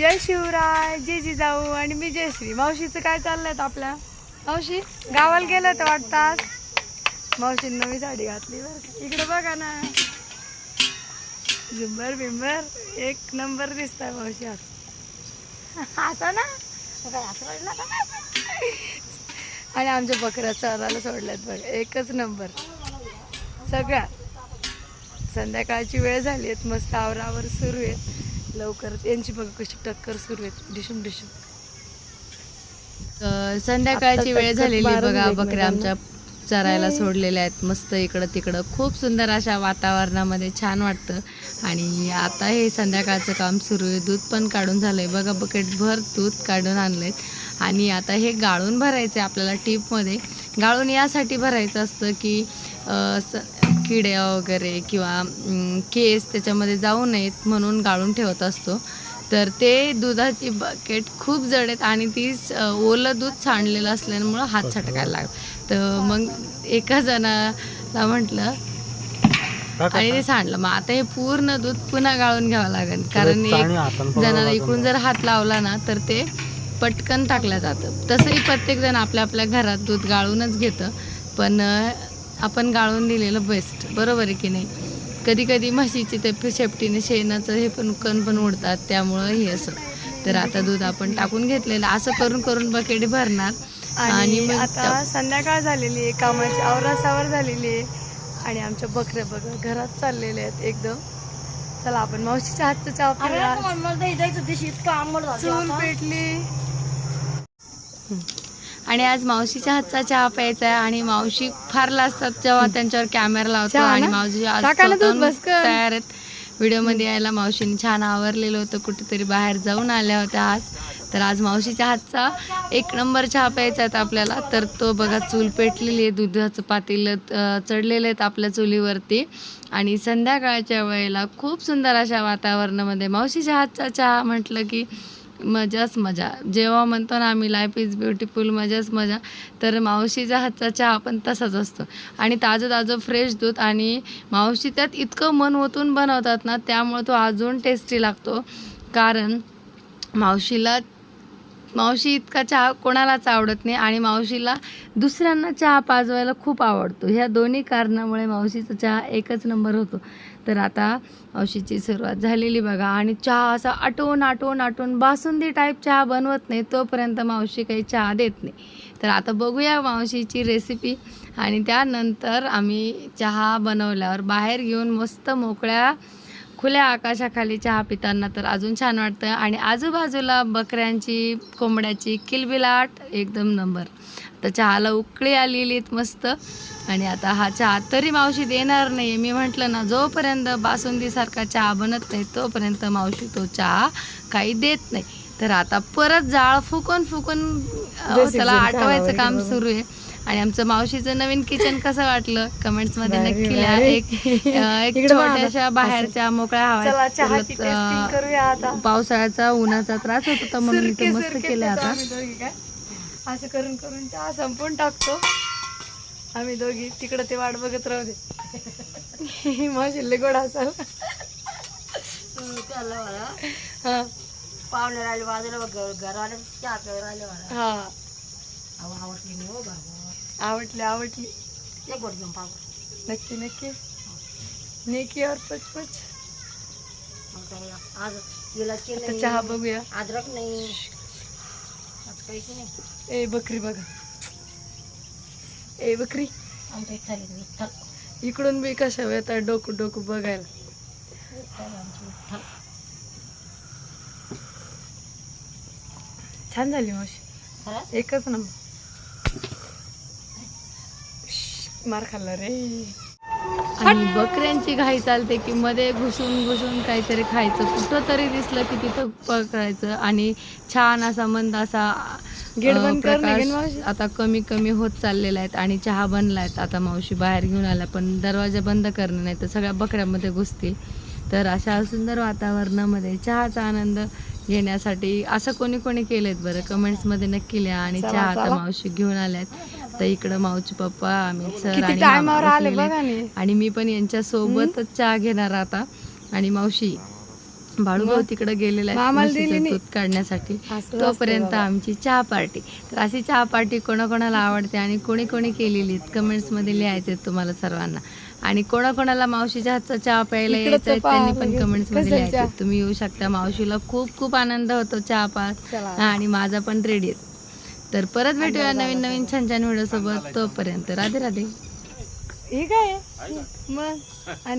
जय शिवराय जय जिजाऊ आणि मी जयश्री. मावशीचं काय चाललंय आपल्या? मावशी? गावाला गेलं तर वाटतास मावशी नवी साडी घातली बरं. इकडे बघा ना. झुंबर बिंबर एक नंबर दिसताय मावशी आज. आता ना? आणि आमच्या बकऱ्या चराला सोडल्यात बघा एकच नंबर. सगळ्या. संध्याकाळची वेळ झाली आहे मस्त आवरावर सुरू आहे. लवकर. यांची बघा कशी टक्कर सुरू आहे. डिशूम डिशूम. तर संध्याकाळची वेळ झालेली बघा. बकऱ्या आमच्या चरायला सोडलेल्या आहेत. मस्त इकडं तिकडं. खूप सुंदर अशा वातावरणामध्ये छान वाटतं. आणि आता हे संध्याकाळचं काम सुरू आहे. दूध पण काढून झालंय. बघा बकेट भर दूध काढून आणलंय. आणि आता हे गाळून भरायचं आहे आपल्याला टीपमध्ये. गाळून यासाठी भरायचं असतं की किड्या वगैरे किंवा केस त्याच्यामध्ये जाऊ नयेत म्हणून गाळून ठेवत असतो. तर ते दुधाची बकेट खूप जड आहेत आणि ती ओलं दूध सांडलेलं असल्यामुळं हात छटकायला लागला तर मग एका जणाला म्हटलं आणि ते सांडलं. मग आता हे पूर्ण दूध पुन्हा गाळून घ्यावं लागेल. कारण एक जणाला इकडून जर हात लावला ना तर ते पटकन टाकलं जातं. तसंही प्रत्येक जण आपल्या आपल्या घरात दूध गाळूनच घेतं. पण आपण गाळून दिलेलं बेस्ट बरोबर आहे की नाही? कधी कधी म्हशीचे ते शेपटीने शेणाचं हे पण कण पण उडतात त्यामुळं हे असं. तर आता दूध आपण टाकून घेतलेलं असं करून करून बकेट भरणार. आणि आता संध्याकाळ झालेली आहे कामाची आवरासावर झालेली आहे. आणि आमच्या बकऱ्या बघा घरात चाललेल्या आहेत एकदम. चला आपण मावशीच्या हातचं चहा पिऊया. चूल पेटली. आणि आज मावशीच्या हातचा चहा प्यायचा आहे आणि मावशी फार लाजतात जेव्हा त्यांच्यावर कॅमेरा लावतो आणि? मावशी आज. तयार आहेत. व्हिडिओमध्ये यायला मावशीने छान आवरलेलं होतं कुठेतरी बाहेर जाऊन आल्या होत्या आज. तर आज मावशीच्या हातचा एक नंबर चहा प्यायचा आहे आपल्याला. तर तो बघा चूल पेटलेली आहे दुधाचं पातेलं चढलेलं आहेत आपल्या चुलीवरती. आणि संध्याकाळच्या वेळेला खूप सुंदर अशा वातावरणामध्ये मावशीच्या हातचा चहा म्हटलं की मजाच मजा. जेव्हा म्हणतो ना आम्ही लाईफ इज ब्युटिफुल मजाच मजा. तर मावशीचा हातचा चहा पण तसाच असतो. आणि ताजं ताजं फ्रेश दूध आणि मावशी त्यात इतकं मन ओतून बनवतात ना त्यामुळे तो अजून टेस्टी लागतो. कारण मावशीला मावशी इतका चहा कोणालाच आवडत नाही आणि मावशीला दुसऱ्यांना चहा पाजवायला खूप आवडतो. ह्या दोन्ही कारणामुळे मावशीचा चहा एकच नंबर होतो. तर आता मावशीची सुरुवात झालेली बघा आणि चहा असा आटवून आटवून आटवून बासुंदी टाईप चहा बनवत नाही तोपर्यंत मावशी काही चहा देत नाही. तर आता बघूया मावशीची रेसिपी आणि त्यानंतर आम्ही चहा बनवल्यावर बाहेर घेऊन मस्त मोकळ्या खुल्या आकाशाखाली चहा पिताना तर अजून छान वाटतं. आणि आजूबाजूला बकऱ्यांची कोंबड्याची किलबिलाट एकदम नंबर. तर चहाला उकळी आलेली मस्त. आणि आता हा चहा तरी मावशी देणार नाही मी म्हटलं ना जोपर्यंत बासुंदीसारखा चहा बनत नाही तोपर्यंत मावशी तो चहा काही देत नाही. तर आता परत जाळ फुकून फुकून त्याला कामावर काम. सुरू आहे. आणि आमचं मावशीचं नवीन किचन कसं वाटलं? कमेंट्समध्ये नक्की लिहा. एक एक. छोट्याशा बाहेरच्या मोकळ्या चला हव्यात चहाची उलट, अं, टेस्टिंग करूया आता. पावसाळ्याचा उन्हाचा त्रास होत होता म्हणून इथे मस्त केलं आता. असं करून करून चहा संपून टाकतो. आम्ही दोघी तिकडं ते वाट बघत राहू दे. मावशी गोड असाल. हा. पाहुणे राहिले बाजूला बघ घरवाले चहा प्यायला राहिले मला. हा. आवडली नाही हो बाबा. आवडली आवडली. एक घेऊन नक्की नक्की. नेकी और पचपच. मग काय आज विलाची आता नाही. चहा बघूया. अद्रक नाही. आज काहीच नाही. ए बकरी बघा. ए बकरी. आमच्या इथं आली विठ्ठल इकडून बी कशा येतात डोकं डोकं बघायला. विठ्ठल आमची विठ्ठल छान झाली मावशी. खरंच एकच नंबर. मार खाल्ला रे. आणि बकऱ्यांची घाई चालते की मध्ये घुसून घुसून काहीतरी खायचं. कुठं तरी दिसलं की तिथं पकडायचं आणि छान असा मंद असा प्रकाश. आता कमी कमी होत चाललेला आहेत आणि चहा बनलायत. आता मावशी बाहेर घेऊन आल्या पण दरवाजा बंद करणं नाही तर सगळ्या बकऱ्यामध्ये घुसतील. तर अशा सुंदर वातावरणामध्ये चहाचा आनंद घेण्यासाठी असं कोणी कोणी केलेत बरं? कमेंट्समध्ये नक्की लिहा आणि चहा आता. मावशी घेऊन आल्यात. तर इकडं मावची पप्पा अमित सर किती आणि टायमावर आले बघा मी पण यांच्या सोबतच चहा घेणार आता. आणि मावशी बाळूभाऊ तिकडे गेलेला आहे म्हशीचं नाही. दूध काढण्यासाठी. असं तोपर्यंत. आमची चहा पार्टी. तर अशी चहा पार्टी कोणाकोणाला आवडते आणि कोणी कोणी केलेली कमेंट्समध्ये लिहायचे तुम्हाला सर्वांना. आणि कोणाकोणाला मावशीच्या हातचा चहा प्यायला इकडं यायचा आहे तर पहा, त्यांनी पण बघ, कमेंट्समध्ये कसं लिहायचे चहा? तुम्ही येऊ शकता. मावशीला खूप खूप आनंद होतो चहा पा चला. आणि माझा पण रेडी आहे. तर परत भेटूया नवीन नवीन छान छान व्हिडिओ सोबत तोपर्यंत. राधे राधे. हे काय? आहे? मग आणि